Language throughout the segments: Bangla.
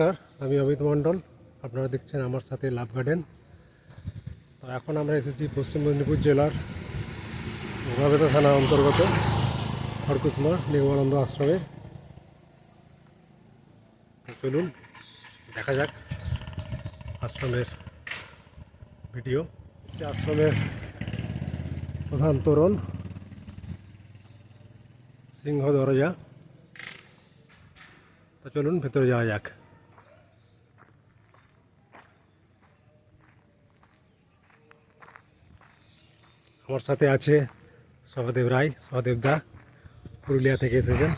নমস্কার, আমি অমিত মণ্ডল। আপনারা দেখছেন আমার সাথে লাভ গার্ডেন। তো এখন আমরা এসেছি পশ্চিম মেদিনীপুর জেলার গোগাবেতা থানা অন্তর্গত খড়কুসমা নিগমানন্দ আশ্রমে। চলুন, দেখা যাক আশ্রমের ভিডিও। যে আশ্রমের প্রধান তোরণ, সিংহ দরজা। তো চলুন, ভেতরে যাওয়া যাক। আমার সাথে আছে সহদেব রায় সহদেব দা পুরুলিয়া থেকে এসেছেন।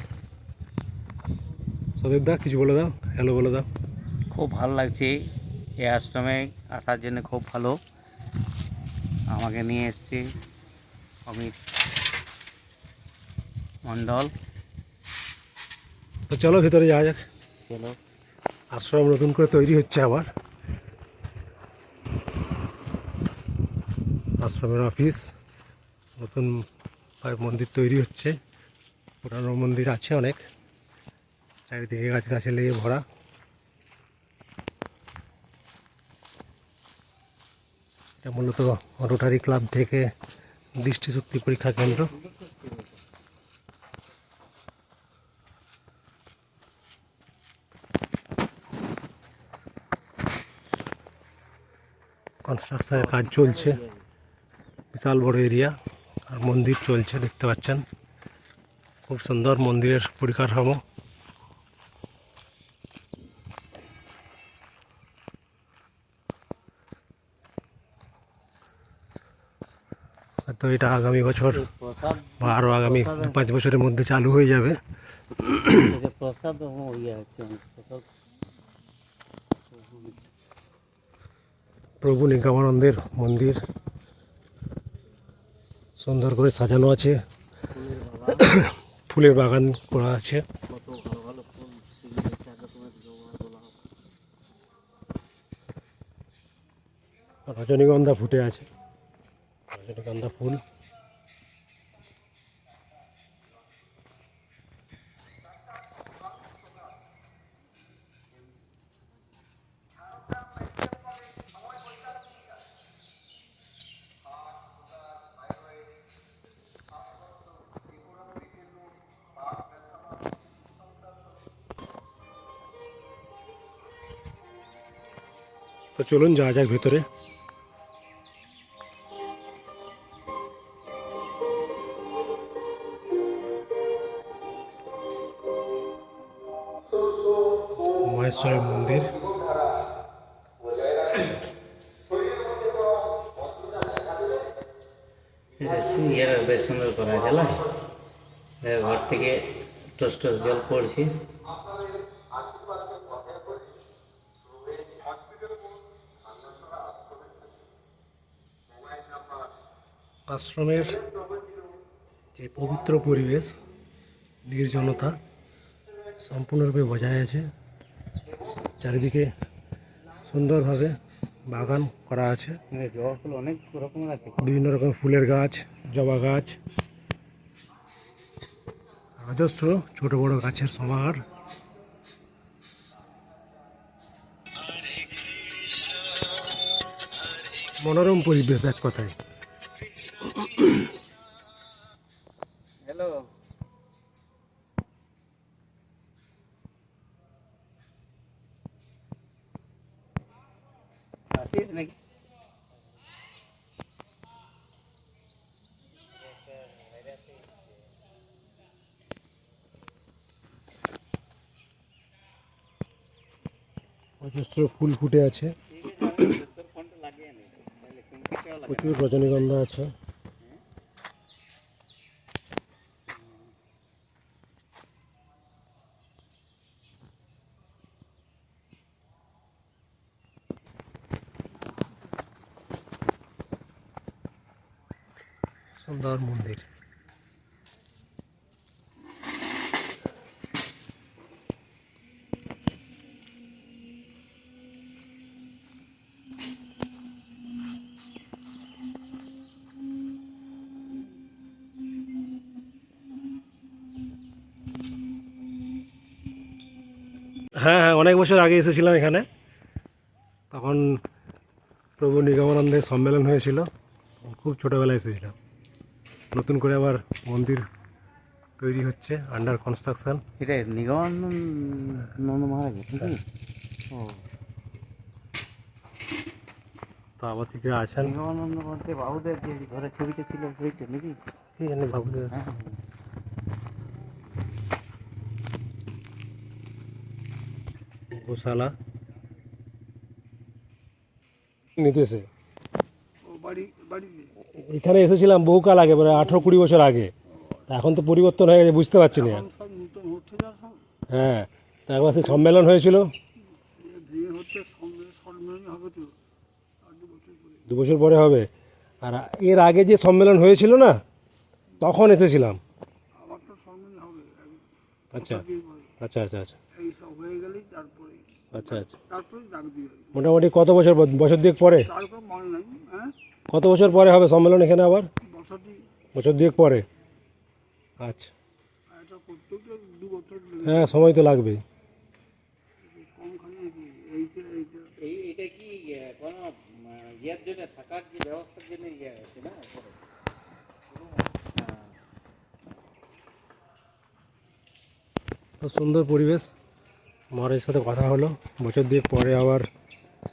সহদেব দা কিছু বলে দাও হ্যালো বলে দাও। খুব ভালো লাগছে এই আশ্রমে আসার জন্য খুব ভালো। আমাকে নিয়ে এসছে অমিত মণ্ডল। তো চলো ভেতরে যাওয়া যাক। চলো। আশ্রম নতুন করে তৈরি হচ্ছে আবার। আশ্রমের অফিস নতুন মন্দির তৈরি হচ্ছে। পুরানো মন্দির আছে অনেক। চারিদিকে গাছ গাছে লেগে ভরা। এটা মূলত রোটারি ক্লাব থেকে দৃষ্টিশক্তি পরীক্ষা কেন্দ্র। কনস্ট্রাকশনের কাজ চলছে। বিশাল বড় এরিয়া মন্দির চলছে, দেখতে পাচ্ছেন। খুব সুন্দর মন্দিরের পরিকাঠামো হয়তো এটা আগামী বছর বা আরও আগামী পাঁচ বছরের মধ্যে চালু হয়ে যাবে। প্রসাদ প্রভু নিগমানন্দের মন্দির। সুন্দর করে সাজানো আছে। ফুলের বাগান করা আছে। রজনীগন্ধা ফুটে আছে। রজনীগন্ধা ফুল। তো চলুন যাওয়া যাক ভেতরে। মহেশ্বরের মন্দির। ইয়ে বেশ সুন্দর করা আছে, না? এ, ঘর থেকে টস টস জল পড়ছে। আশ্রমের যে পবিত্র পরিবেশ নির্জনতা সম্পূর্ণরূপে বজায় আছে। চারিদিকে সুন্দরভাবে বাগান করা আছে। জবা ফুল অনেক রকমের আছে। বিভিন্ন রকম ফুলের গাছ জবা গাছ। অজস্র ছোট বড় গাছের সমাহার। মনোরম পরিবেশ এক কথায়। অজস্র ফুল ফুটে আছে। প্রচুর রজনীগন্ধা আছে। সুন্দর মন্দির। হ্যাঁ হ্যাঁ অনেক বছর আগে এসেছিলাম এখানে। তখন প্রভু নিগমানন্দের সম্মেলন হয়েছিল। খুব ছোটোবেলায় এসেছিলাম। নতুন করে আবার মন্দির তৈরি হচ্ছে আন্ডার কনস্ট্রাকশন এটা নিগমানন্দ নন্দ মহারাজ ও। তো আবাসিকরা আছেন নিগমানন্দ বলতে বাবুদের যে ঘরে ছবিটা ছিল সেইটা নাকি? কি জানি বাবু হ্যাঁ। গোশালা নিতেছে। এখানে এসেছিলাম বহুকাল আগে মানে আঠেরো কুড়ি বছর আগে। তা এখন তো পরিবর্তন হয়ে গেছে বুঝতে পারছি না। হ্যাঁ তা একবার সে সম্মেলন হয়েছিল। দু বছর পরে। হবে। আর এর আগে যে সম্মেলন হয়েছিল না তখন এসেছিলাম। আচ্ছা আচ্ছা আচ্ছা আচ্ছা এইসব হয়ে গেলেই তারপরে আচ্ছা আচ্ছা। তারপরে ডাক দিবে। মোটামুটি কত বছর বছর দিক পরে? মনে নাই হ্যাঁ? কত বছর পরে হবে সম্মেলন এখানে আবার? বছর দুয়েক পরে। আচ্ছা। এটা করতে গেলে দু বছর হ্যাঁ সময় তো লাগবেই। কমখানে এইটা এইটা এই এটা কি কোনো ইয়ের জন্য থাকার যে ব্যবস্থার জন্য ইয়ে আছে না? খুব সুন্দর পরিবেশ। মহারাজের সাথে কথা হলো। বছর দিয়ে পরে আবার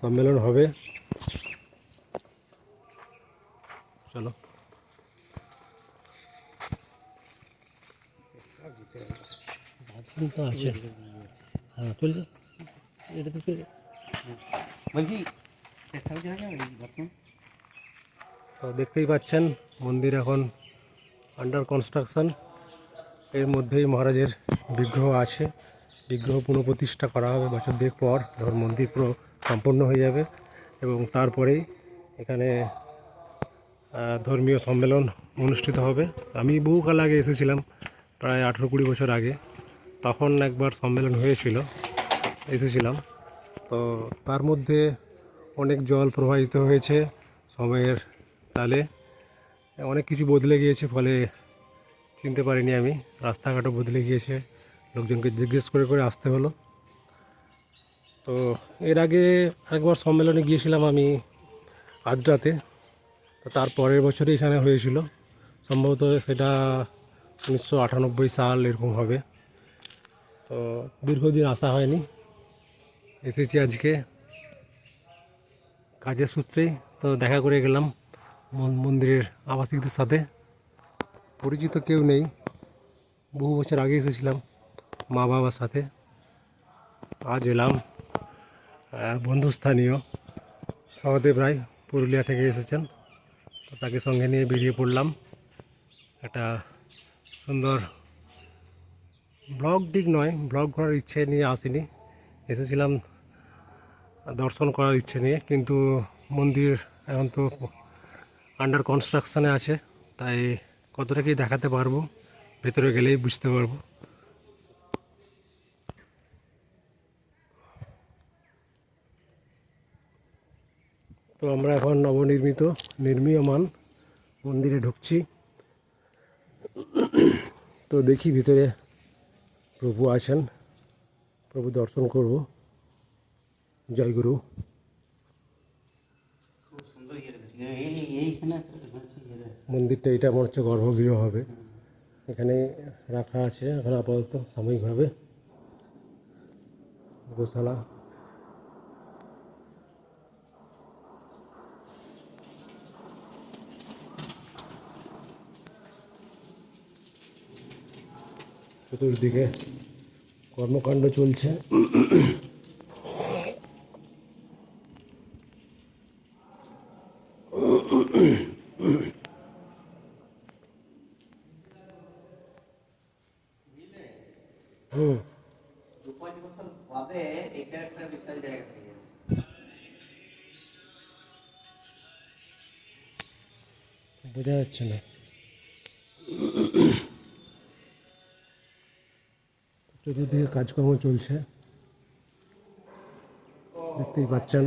সম্মেলন হবে। চলো। তো আছে। হ্যাঁ এটা বলছি তো দেখতেই পাচ্ছেন মন্দির এখন আন্ডার কনস্ট্রাকশন এর মধ্যেই মহারাজের বিগ্রহ আছে। বিগ্রহ পুনঃপ্রতিষ্ঠা করা হবে বছর দেড় পর যখন মন্দির পুরো সম্পন্ন হয়ে যাবে এবং তারপরেই এখানে ধর্মীয় সম্মেলন অনুষ্ঠিত হবে। আমি বহুকাল আগে এসেছিলাম, প্রায় আঠেরো কুড়ি বছর আগে। তখন একবার সম্মেলন হয়েছিল, এসেছিলাম। তো তার মধ্যে অনেক জল প্রবাহিত হয়েছে সময়ের তালে। অনেক কিছু বদলে গিয়েছে, ফলে চিনতে পারিনি আমি। রাস্তাঘাটও বদলে গিয়েছে। লোকজনকে জিজ্ঞেস করে করে আসতে হলো। তো এর আগে একবার সম্মেলনে গিয়েছিলাম আমি আদ্রাতে। তো তার পরের বছরই এখানে হয়েছিল। সম্ভবত সেটা উনিশশো আটানব্বই সাল এরকম হবে। তো দীর্ঘদিন আসা হয়নি। এসেছি আজকে কাজের সূত্রেই তো দেখা করে গেলাম মন- মন্দিরের আবাসিকদের সাথে। পরিচিত কেউ নেই। বহু বছর আগে এসেছিলাম। মা বাবার সাথে। আজ এলাম বন্ধুস্থানীয় সহদেব রায় পুরুলিয়া থেকে এসেছেন। তো তাকে সঙ্গে নিয়ে বেরিয়ে পড়লাম। একটা সুন্দর ব্লগ দিক নয়, ব্লগ করার ইচ্ছে নিয়ে আসিনি। এসেছিলাম দর্শন করার ইচ্ছে নিয়ে, কিন্তু মন্দির এখন তো আন্ডার কনস্ট্রাকশানে আছে, তাই কতটা কি দেখাতে পারব, ভেতরে গেলেই বুঝতে পারব। তো আমরা এখন নবনির্মিত, নির্মীয়মান মন্দিরে ঢুকছি। তো দেখি ভিতরে প্রভু আছেন। প্রভু দর্শন করব। জয় গুরু। মন্দিরটা এটা মনে হচ্ছে গর্ভগৃহ হবে। এখানে রাখা আছে এখন আপাতত সাময়িকভাবে। গোশালা। চতুর্দিকে কর্মকাণ্ড চলছে হুম দু পাঁচ বছর বাদে এটা একটা বিশাল জায়গা থেকে যাবে বোঝা যাচ্ছে না চতুর্দিকে কাজকর্ম চলছে। দেখতেই পাচ্ছেন।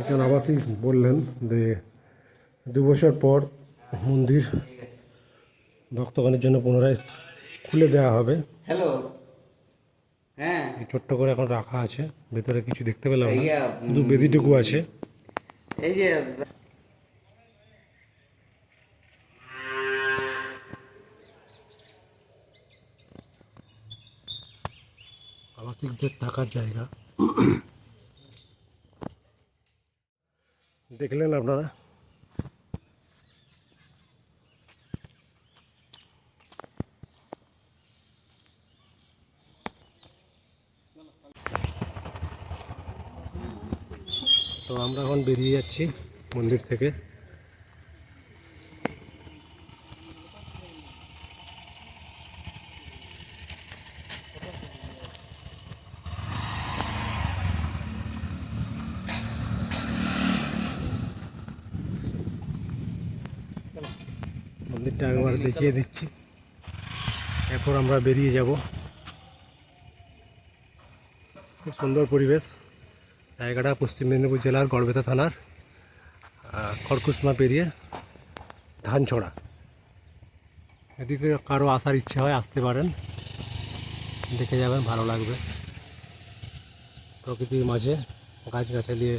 একজন আবাসিক বললেন যে দু বছর পর মন্দির ভক্তগণের জন্য পুনরায় খুলে দেওয়া হবে। হ্যালো হ্যাঁ ছোট্ট করে এখন রাখা আছে। ভেতরে কিছু দেখতে পেলাম না। শুধু বেদিটুকু আছে। এই যে আবাসিকদের থাকার জায়গা। দেখলেন আপনারা? তো আমরা এখন বেরিয়ে যাচ্ছি মন্দির থেকে। মন্দিরটা একবার দেখিয়ে দিচ্ছি। এরপর আমরা বেরিয়ে যাব। খুব সুন্দর পরিবেশ। জায়গাটা পশ্চিম মেদিনীপুর জেলার গড়বেতা থানার খড়কুসমা পেরিয়ে ধানছড়া। এদিকে কারও আসার ইচ্ছে হয় আসতে পারেন, দেখে যাবেন, ভালো লাগবে। প্রকৃতির মাঝে গাছগাছালি দিয়ে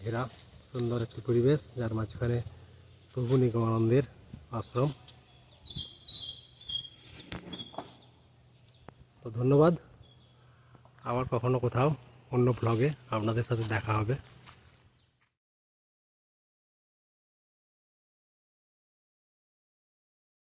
ঘেরা সুন্দর একটি পরিবেশ, যার মাঝখানে প্রভু নিগমানন্দের আশ্রম। তো ধন্যবাদ। আবার কখনো কোথাও অন্য ব্লগে আপনাদের সাথে দেখা হবে।